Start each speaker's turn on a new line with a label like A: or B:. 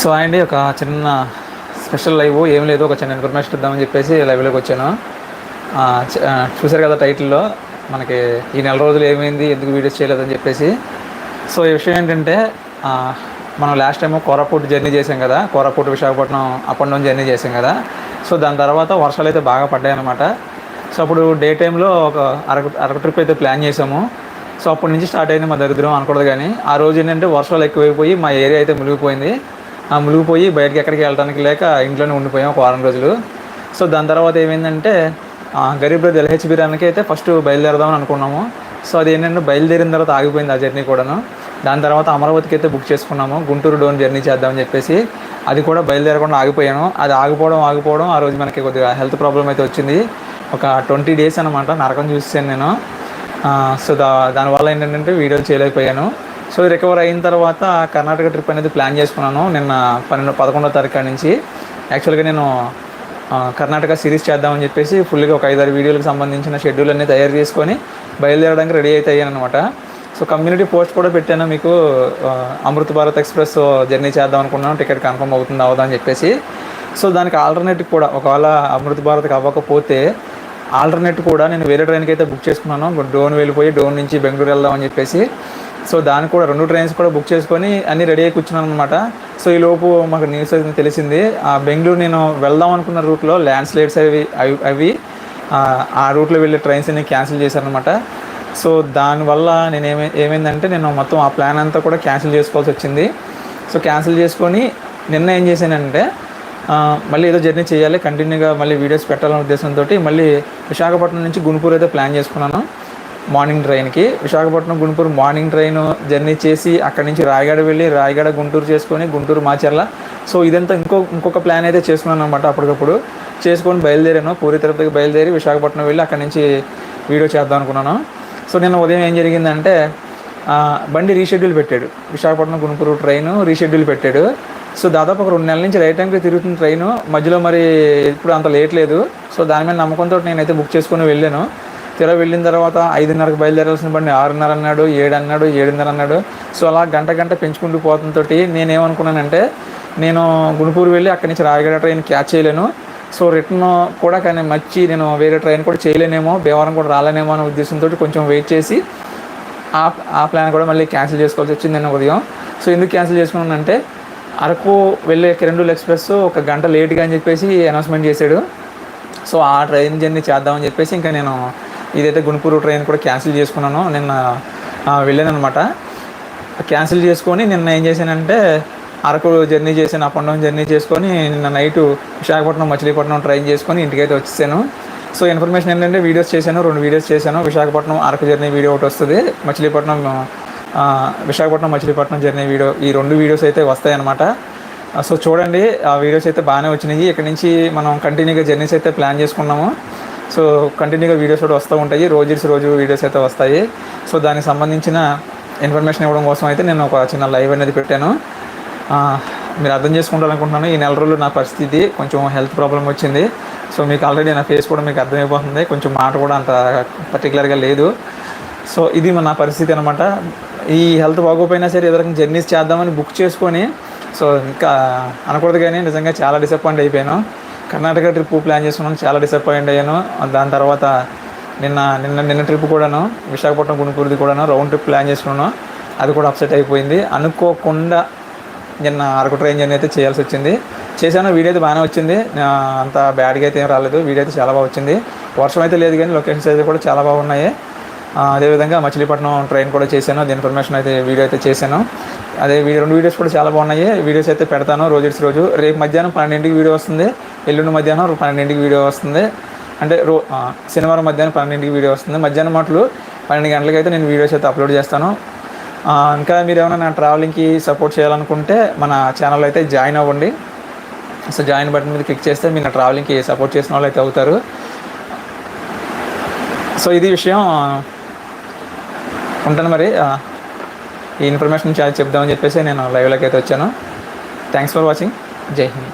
A: So అండి ఒక చిన్న స్పెషల్ లైవ్ ఏం లేదు ఒక చిన్న ఇన్ఫర్మేషన్ ఇద్దామని చెప్పేసి లైవ్లోకి వచ్చాను. చూశారు కదా టైటిల్లో మనకి ఈ నెల రోజులు ఏమైంది ఎందుకు వీడియోస్ చేయలేదని చెప్పేసి. సో ఈ విషయం ఏంటంటే మనం లాస్ట్ టైం కోరాపూట్ జర్నీ చేసాం కదా Koraput Visakhapatnam up and down journey చేసాం కదా. సో దాని తర్వాత వర్షాలు అయితే బాగా పడ్డాయి అనమాట సో అప్పుడు డే టైంలో ఒక అరకు అరకు ట్రిప్ అయితే ప్లాన్ చేసాము సో అప్పటి నుంచి స్టార్ట్ అయింది మా దరిద్రం అనకూడదు కానీ ఆ రోజు ఏంటంటే వర్షాలు ఎక్కువైపోయి మా ఏరియా అయితే మునిగిపోయింది. ఆ మునిగిపోయి బయటకి ఎక్కడికి వెళ్ళడానికి లేక ఇంట్లోనే ఉండిపోయాం ఒక వారం రోజులు. సో దాని తర్వాత ఏమైందంటే గరీబ్ రథ్ ఎల్హెచ్ బిర్యానీకి అయితే ఫస్ట్ బయలుదేరదామని అనుకున్నాము. సో అది ఏంటంటే బయలుదేరిన తర్వాత ఆగిపోయింది ఆ జర్నీ కూడాను. దాని తర్వాత అమరావతికి అయితే బుక్ చేసుకున్నాము గుంటూరు డోన్ జర్నీ చేద్దామని చెప్పేసి. అది కూడా బయలుదేరకుండా ఆగిపోయాను. అది ఆగిపోవడం ఆగిపోవడం ఆ రోజు మనకి కొద్దిగా హెల్త్ ప్రాబ్లం అయితే వచ్చింది. ఒక ట్వంటీ డేస్ అనమాట నరకం చూసాను నేను. సో దా దానివల్ల ఏంటంటే వీడియోలు చేయలేకపోయాను. సో రికవర్ అయిన తర్వాత కర్ణాటక ట్రిప్ అనేది ప్లాన్ చేసుకున్నాను. నిన్న పన్నెండు పదకొండో తారీఖు నుంచి. యాక్చువల్గా నేను కర్ణాటక సిరీస్ చేద్దామని చెప్పేసి ఫుల్గా ఒక ఐదారు వీడియోలకు సంబంధించిన షెడ్యూల్ అన్ని తయారు చేసుకొని బయలుదేరడానికి రెడీ అయితే అయ్యాను అనమాట సో కమ్యూనిటీ పోస్ట్ కూడా పెట్టాను మీకు. అమృత అమృత్ భారత్ ఎక్స్ప్రెస్ జర్నీ చేద్దాం అనుకున్నాను. టికెట్ కన్ఫర్మ్ అవుతుంది అవదా అని చెప్పేసి. సో దానికి ఆల్టర్నేటివ్ కూడా ఒకవేళ అమృత్ భారత్కి అవ్వకపోతే ఆల్టర్నేట్ కూడా నేను వేరే ట్రైన్కి అయితే బుక్ చేసుకున్నాను. డోన్ వెళ్ళిపోయి డోన్ నుంచి బెంగళూరు వెళ్దామని చెప్పేసి. సో దానికి కూడా రెండు ట్రైన్స్ కూడా బుక్ చేసుకొని అన్నీ రెడీ అయి కూర్చున్నాను అనమాట సో ఈ లోపు మాకు న్యూస్ అయితే తెలిసింది. ఆ బెంగళూరు నేను వెళ్దాం అనుకున్న రూట్లో ల్యాండ్ స్లైడ్స్ అవి అవి అవి ఆ, రూట్లో వెళ్ళే ట్రైన్స్ అన్ని క్యాన్సిల్ చేశారనమాట సో దానివల్ల నేను ఏమై ఏమైందంటే నేను మొత్తం ఆ ప్లాన్ అంతా కూడా క్యాన్సిల్ చేసుకోవాల్సి వచ్చింది. సో క్యాన్సిల్ చేసుకొని నిన్న ఏం చేశానంటే మళ్ళీ ఏదో జర్నీ చేయాలి కంటిన్యూగా మళ్ళీ వీడియోస్ పెట్టాలనే ఉద్దేశంతో మళ్ళీ విశాఖపట్నం నుంచి గుంటూరు అయితే ప్లాన్ చేసుకున్నాను. మార్నింగ్ ట్రైన్కి. Visakhapatnam Guntur morning train journey చేసి అక్కడి నుంచి రాయగడ వెళ్ళి రాయగడ గుంటూరు చేసుకొని గుంటూరు మాచర్ల. సో ఇదంతా ఇంకో ఇంకొక ప్లాన్ అయితే చేసుకున్నాను అనమాట అప్పటికప్పుడు. చేసుకొని బయలుదేరాను పూరి తిరుపతికి బయలుదేరి విశాఖపట్నం వెళ్ళి అక్కడి నుంచి వీడియో చేద్దాం అనుకున్నాను. సో నిన్న ఉదయం ఏం జరిగిందంటే బండి రీషెడ్యూల్ పెట్టాడు. విశాఖపట్నం గుంటూరు ట్రైన్ రీషెడ్యూల్ పెట్టాడు. సో దాదాపు ఒక రెండు నెలల నుంచి రైట్ టైంకి తిరుగుతున్న ట్రైన్ మధ్యలో మరి ఇప్పుడు అంత లేట్ లేదు. సో దాని మీద నమ్మకంతో నేనైతే బుక్ చేసుకుని వెళ్ళాను. తిర వెళ్ళిన తర్వాత ఐదున్నరకు బయలుదేరాల్సిన బండి ఆరున్నర అన్నాడు ఏడు అన్నాడు ఏడున్నర అన్నాడు. సో అలా గంట గంట పెంచుకుంటూ పోతుంతో నేనేమనుకున్నానంటే నేను గుణపూరు వెళ్ళి అక్కడి నుంచి రాయగడ ట్రైన్ క్యాచ్ చేయలేను. సో రిటర్న్ కూడా కానీ మర్చి నేను వేరే ట్రైన్ కూడా చేయలేనేమో భీమవరం కూడా రాలేనేమో అనే ఉద్దేశంతో కొంచెం వెయిట్ చేసి ఆ ఆ ప్లాన్ కూడా మళ్ళీ క్యాన్సిల్ చేసుకోవాల్సి వచ్చింది నేను ఉదయం. సో ఎందుకు క్యాన్సిల్ చేసుకున్నానంటే అరకు వెళ్ళే కిరండూల్ ఎక్స్ప్రెస్ ఒక గంట లేట్గా అని చెప్పేసి అనౌన్స్మెంట్ చేశాడు. సో ఆ ట్రైన్ జర్నీ చేద్దామని చెప్పేసి ఇంకా నేను ఇదైతే గుంటూరు ట్రైన్ కూడా క్యాన్సిల్ చేసుకున్నాను. నిన్న వెళ్ళాను అనమాట క్యాన్సిల్ చేసుకొని నిన్న ఏం చేశానంటే అరకు జర్నీ చేశాను అప్ అండ్ డౌన్ జర్నీ చేసుకొని నిన్న నైట్ విశాఖపట్నం మచిలీపట్నం ట్రైన్ చేసుకొని ఇంటికైతే వచ్చేసాను. సో ఇన్ఫర్మేషన్ ఏంటంటే వీడియోస్ చేశాను రెండు వీడియోస్ చేశాను. విశాఖపట్నం అరకు జర్నీ వీడియో ఒకటి వస్తుంది. మచిలీపట్నం విశాఖపట్నం మచిలీపట్నం జర్నీ వీడియో ఈ రెండు వీడియోస్ అయితే వస్తాయి అనమాట సో చూడండి ఆ వీడియోస్ అయితే బాగానే వచ్చినాయి. ఇక్కడ నుంచి మనం కంటిన్యూగా జర్నీస్ అయితే ప్లాన్ చేసుకున్నాము. సో కంటిన్యూగా వీడియోస్ కూడా వస్తూ ఉంటాయి. రోజు రోజు వీడియోస్ అయితే వస్తాయి. సో దానికి సంబంధించిన ఇన్ఫర్మేషన్ ఇవ్వడం కోసం అయితే నేను ఒక చిన్న లైవ్ అనేది పెట్టాను. మీరు అర్థం చేసుకుంటారనుకుంటున్నాను. ఈ నెల రోజులు నా పరిస్థితి కొంచెం హెల్త్ ప్రాబ్లం వచ్చింది. సో మీకు ఆల్రెడీ నా ఫేస్ కూడా మీకు అర్థమైపోతుంది. కొంచెం మాట కూడా అంత పర్టికులర్గా లేదు. సో ఇది మన పరిస్థితి అనమాట ఈ హెల్త్ బాగోపోయినా సరే ఏదో జర్నీస్ చేద్దామని బుక్ చేసుకొని సో ఇంకా అనకూడదు కానీ నిజంగా చాలా డిసప్పాయింట్ అయిపోయాను. కర్ణాటక ట్రిప్ ప్లాన్ చేసుకున్నాను చాలా డిసప్పాయింట్ అయ్యాను. దాని తర్వాత నిన్న నిన్న నిన్న ట్రిప్ కూడాను విశాఖపట్నం గుంటూరుది కూడాను రౌండ్ ట్రిప్ ప్లాన్ చేసుకున్నాను అది కూడా అప్సెట్ అయిపోయింది. అనుకోకుండా నిన్న అరకు ట్రైన్ జర్నీ అయితే చేయాల్సి వచ్చింది. చేశాను. వీడియో అయితే బాగానే వచ్చింది. అంత బ్యాడ్గా అయితే ఏం రాలేదు. వీడియో అయితే చాలా బాగా వచ్చింది. వర్షం అయితే లేదు కానీ లొకేషన్స్ అయితే కూడా చాలా బాగున్నాయి అదేవిధంగా మచిలీపట్నం ట్రైన్ కూడా చేశాను. దీని ఇన్ఫర్మేషన్ అయితే వీడియో అయితే చేశాను. అదే వీడియో రెండు వీడియోస్ కూడా చాలా బాగున్నాయి. వీడియోస్ అయితే పెడతాను రోజు రోజు. రేపు మధ్యాహ్నం పన్నెండింటికి వీడియో వస్తుంది. ఎల్లుండి మధ్యాహ్నం పన్నెండింటికి వీడియో వస్తుంది. అంటే రో శనివారం మధ్యాహ్నం పన్నెండింటికి వీడియో వస్తుంది. మధ్యాహ్నం మాటలు పన్నెండు గంటలకి అయితే నేను వీడియోస్ అయితే అప్లోడ్ చేస్తాను. ఇంకా మీరు ఏమైనా నా ట్రావెలింగ్కి సపోర్ట్ చేయాలనుకుంటే మన ఛానల్ అయితే జాయిన్ అవ్వండి. సో జాయిన్ బటన్ మీద క్లిక్ చేస్తే మీరు నా ట్రావెలింగ్కి సపోర్ట్ చేసిన వాళ్ళు అయితే అవుతారు. సో ఇది విషయం ఉంటాను మరి. ఈ ఇన్ఫర్మేషన్ చాలా చెప్దామని చెప్పేసి నేను లైవ్లోకి అయితే వచ్చాను. థ్యాంక్స్ ఫర్ వాచింగ్ జై హింద్.